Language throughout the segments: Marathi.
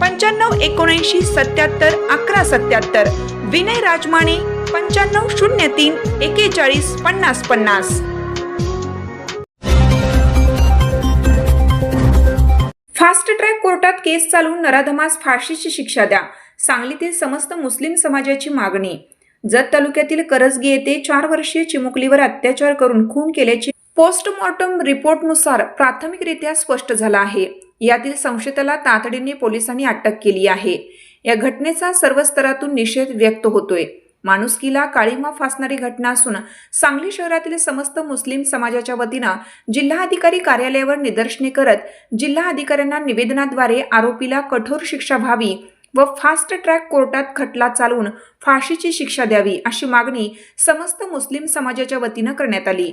पंच्याण्णव एकोणऐंशी सत्याहत्तर अकरा सत्याहत्तर. विनय राजमाने पंच्याण्णव शून्य तीन एकेचाळीस पन्नास पन्नास. फास्ट ट्रॅक कोर्टात केस चालवून नराधमास फाशीची शिक्षा द्या सांगलीतील समस्त मुस्लिम समाजाची मागणी. जत तालुक्यातील करजगी येथे चार वर्षीय चिमुकलीवर अत्याचार करून खून केल्याची पोस्टमॉर्टम रिपोर्टनुसार प्राथमिकरित्या स्पष्ट झाला आहे. यातील संशयिताला तातडीने पोलिसांनी अटक केली आहे. या घटनेचा सर्व स्तरातून निषेध व्यक्त होतोय. माणुसकीला काळीमा फासणारी घटना असून सांगली शहरातील समस्त मुस्लिम समाजाच्या वतीनं जिल्हाधिकारी कार्यालयावर निदर्शने करत जिल्हा अधिकाऱ्यांना निवेदनाद्वारे आरोपीला कठोर शिक्षा व्हावी व फास्ट ट्रॅक कोर्टात खटला चालवून फाशीची शिक्षा द्यावी अशी मागणी समस्त मुस्लिम समाजाच्या वतीनं करण्यात आली.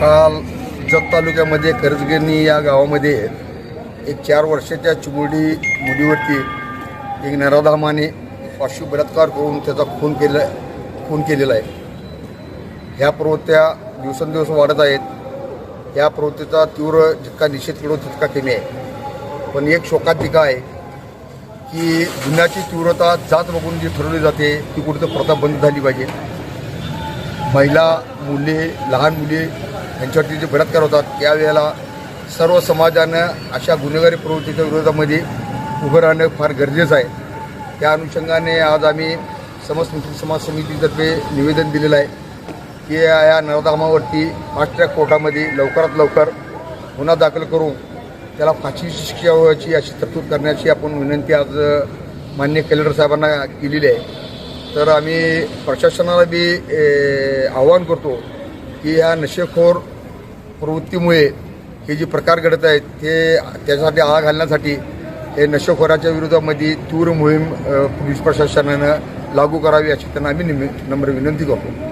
काल जत तालुक्यामध्ये कर्जगिरणी या गावामध्ये एक चार वर्षाच्या चिमुरडी मुलीवरती एक नराधामाने पाचशे बलात्कार करून त्याचा खून केला खून केलेला आहे. ह्या प्रवृत्त्या दिवसेंदिवस वाढत आहेत. या प्रवृत्तीचा तीव्र जितका निषेध केलो तितका कमी आहे. पण एक शोकांतिका आहे की गुन्ह्याची तीव्रता जात बघून जी ठरवली जाते ती कुठेतरी प्रथा बंद झाली पाहिजे. महिला मुले लहान मुले यांच्यावरती जे बलात्कार होतात त्यावेळेला सर्व समाजानं अशा गुन्हेगारी प्रवृत्तीच्या विरोधामध्ये उभं राहणं फार गरजेचं आहे. त्या अनुषंगाने आज आम्ही समस्त मुस्लिम समाज समितीतर्फे निवेदन दिलेलं आहे की या नरधामावरती फास्ट ट्रॅक कोर्टामध्ये लवकरात लवकर गुन्हा दाखल करून त्याला फाशीची शिक्षा व्हायची अशी तरतूद करण्याची आपण विनंती आज मान्य कलेक्टर साहेबांना केलेली आहे. तर आम्ही प्रशासनाला बी आवाहन करतो की ह्या नशेखोर प्रवृत्तीमुळे हे जे प्रकार घडत आहेत ते त्याच्यासाठी आळा घालण्यासाठी हे नशेखोराच्या विरोधामध्ये तीव्र मोहीम पोलीस प्रशासनानं लागू करावी अशी त्यांना आम्ही निम नम्र विनंती करतो.